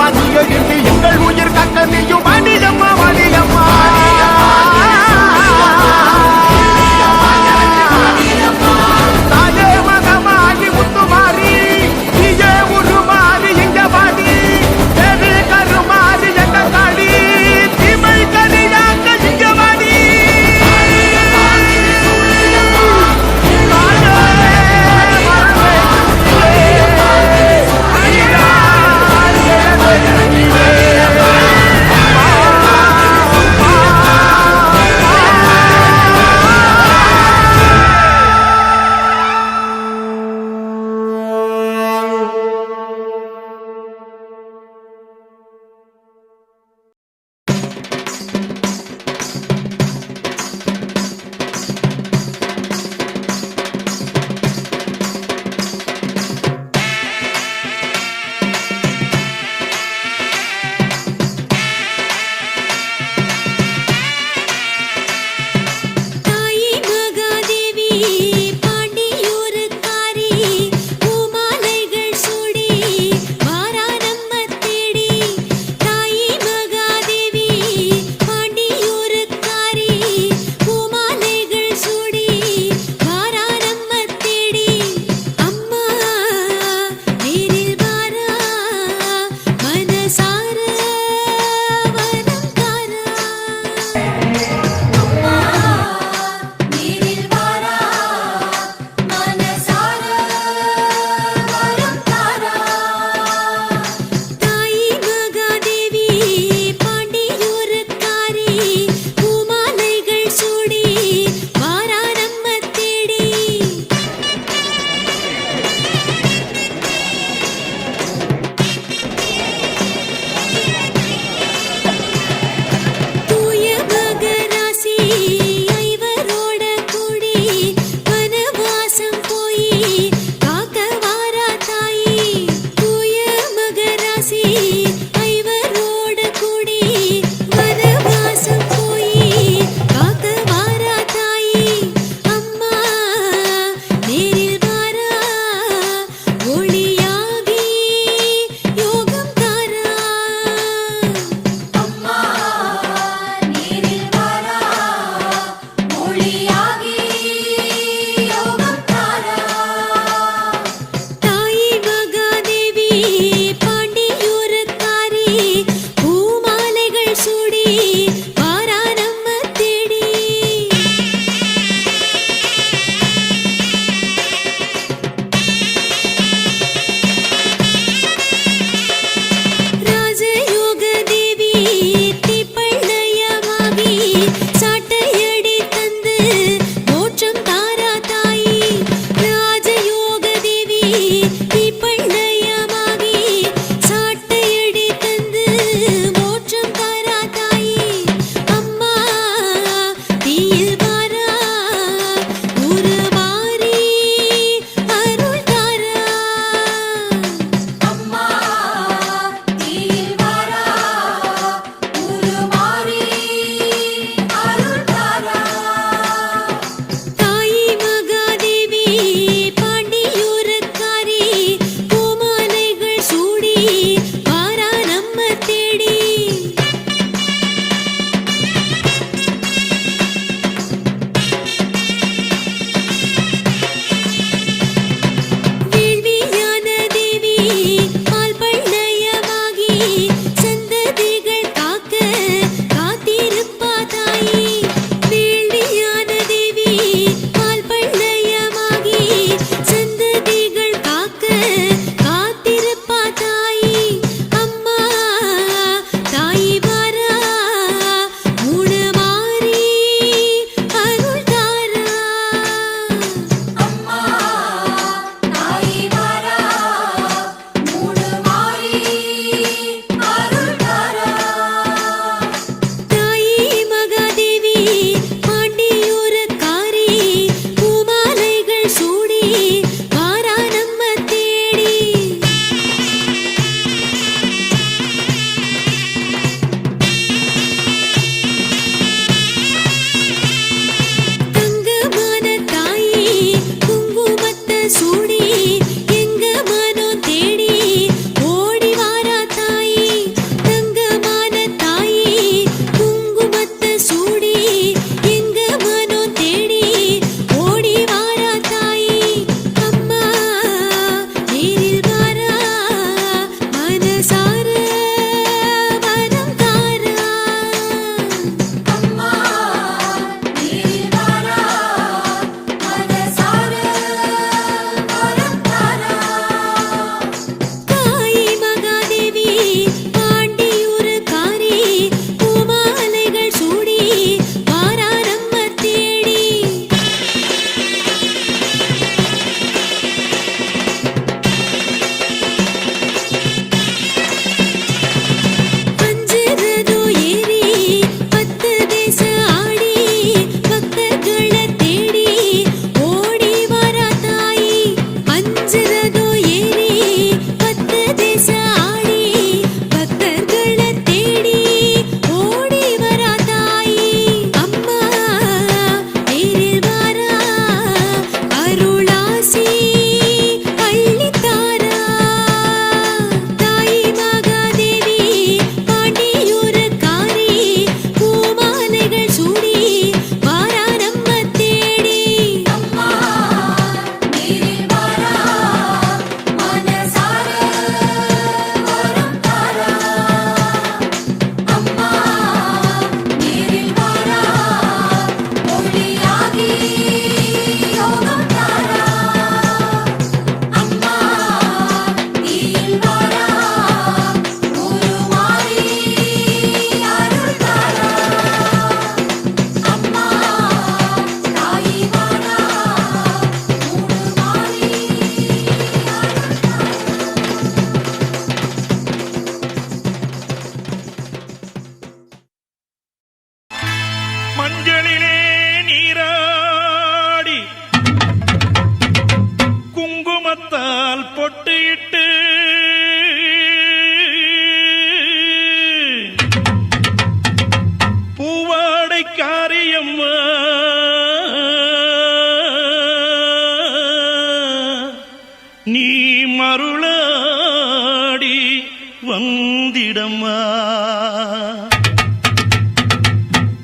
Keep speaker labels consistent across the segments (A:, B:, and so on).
A: உக்கிரம்மா நீ எங்கள் உயிர் கக்க நீயும் வாணியம்மா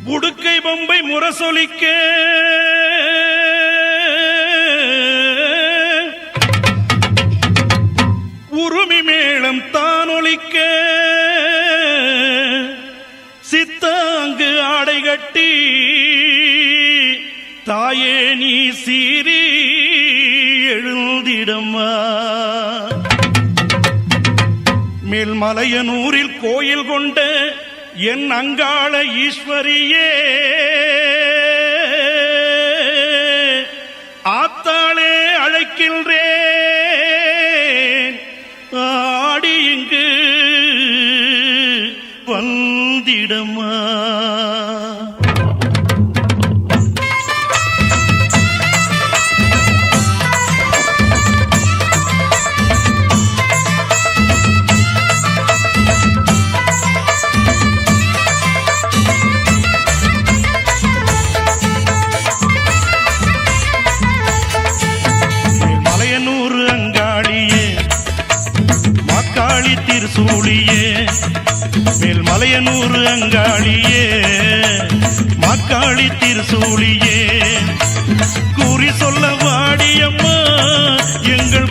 B: உடுக்கை பொம்பை முரசொலிக்க. உருமி மேளம் தானொலிக்க. சித்தாங்கு ஆடை கட்டி. தாயே நீ சீரி எழுந்திடம்மா. மேல்மலையனூரில் கோயில் கொண்ட என் அங்காள ஈஸ்வரியே. ஆத்தாளே அழைக்கின்றேன். ஆடி இங்கு வந்திடமா. தலையனூறு அங்காளியே மாக்காளி திருசூழியே கூறி சொல்ல வாடியம்மா எங்கள்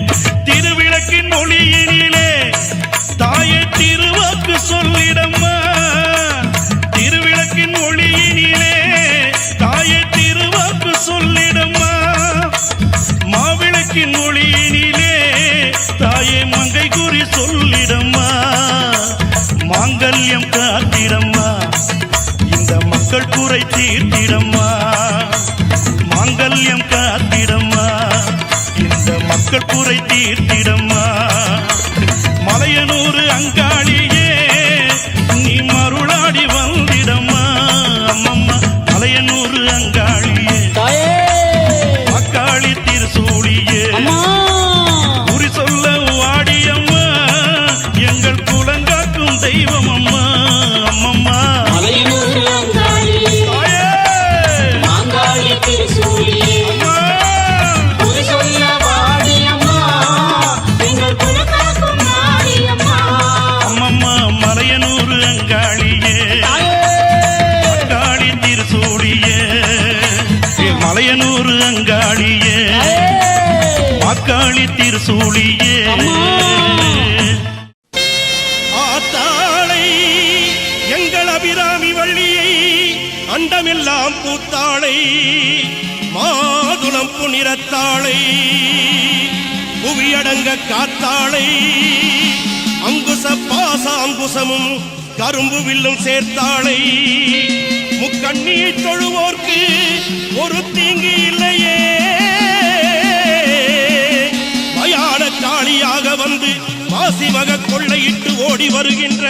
B: குறை தீர்த்திடம்மா. மாங்கல்யம் காத்திடம்மா. இந்த மக்கள் குறை தீர்த்திடம்மா. மலையனூர் அங்காளி
C: திருசூழியே ஆத்தாளை எங்கள் அபிராமி வள்ளியை அண்டமெல்லாம் பூத்தாளை மாதுளம் புனிரத்தாளை புவியடங்க காத்தாளை அங்குச பாச அங்குசமும் கரும்பு வில்லும் சேர்த்தாளை. முக்கண்ணியை தொழுவோர்க்கு ஒரு தீங்கு மக கொள்ளையிட்டு ஓடி வருகின்ற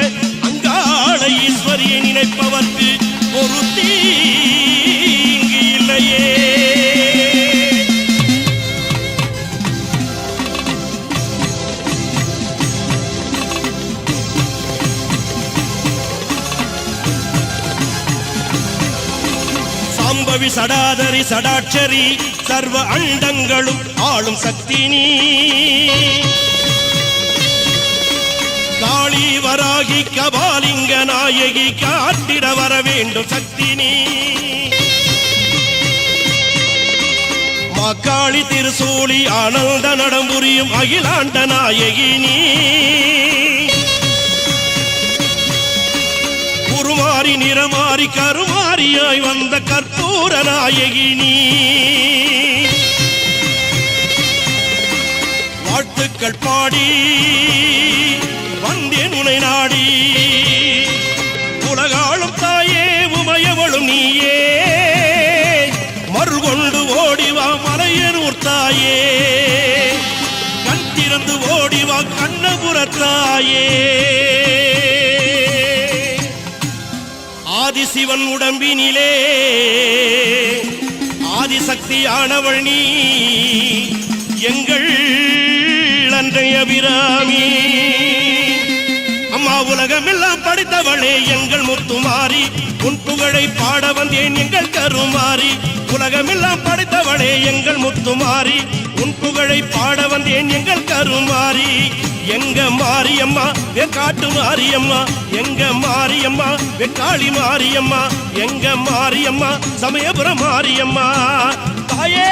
C: அங்காள ஈஸ்வரியை நினைப்பவர்க்கு ஒரு தீங்கு இல்லையே. சாம்பவி சடாதரி சடாட்சரி சர்வ அண்டங்களும் ஆளும் சக்தி நீ. காளி வராகி கபாலிங்க நாயகி காட்டிட வர வேண்டும் சக்தி நீ. மாக்காளி திருசூழி ஆனந்த நடம்புரியும் அகிலாண்ட நாயகி நீ. குருமாறி நிறமாறி கருமாறியாய் வந்த கற்பூர நாயகி நீ. வாழ்த்துக்கள் பாடி. வந்தேன் உனை நாடி. உலகாளும் தாயே உமையவளும் நீயே. மறுகொண்டு ஓடிவா மலையனூர் தாயே. கண் திறந்து ஓடிவா கண்ணபுரத்தாயே ஆதிசிவன் உடம்பினிலே ஆதிசக்தியானவள் நீ. எங்கள் அன்றைய அபிராமி. உலகமெல்லாம் படித்தவளே எங்கள் முத்துமாரி. உன் புகழை பாட வந்தேன் எங்கள் கருமாறி உலகமெல்லாம் படித்தவளே எங்கள் முத்துமாரி. உன் புகழை பாட வந்தேன் எங்கள் கருமாறி எங்க மாரியம்மா வெக்காட்டு மாரியம்மா. எங்க மாரியம்மா வெக்காளி மாரியம்மா. எங்க மாரியம்மா சமயபுரம் மாரியம்மா. தாயே!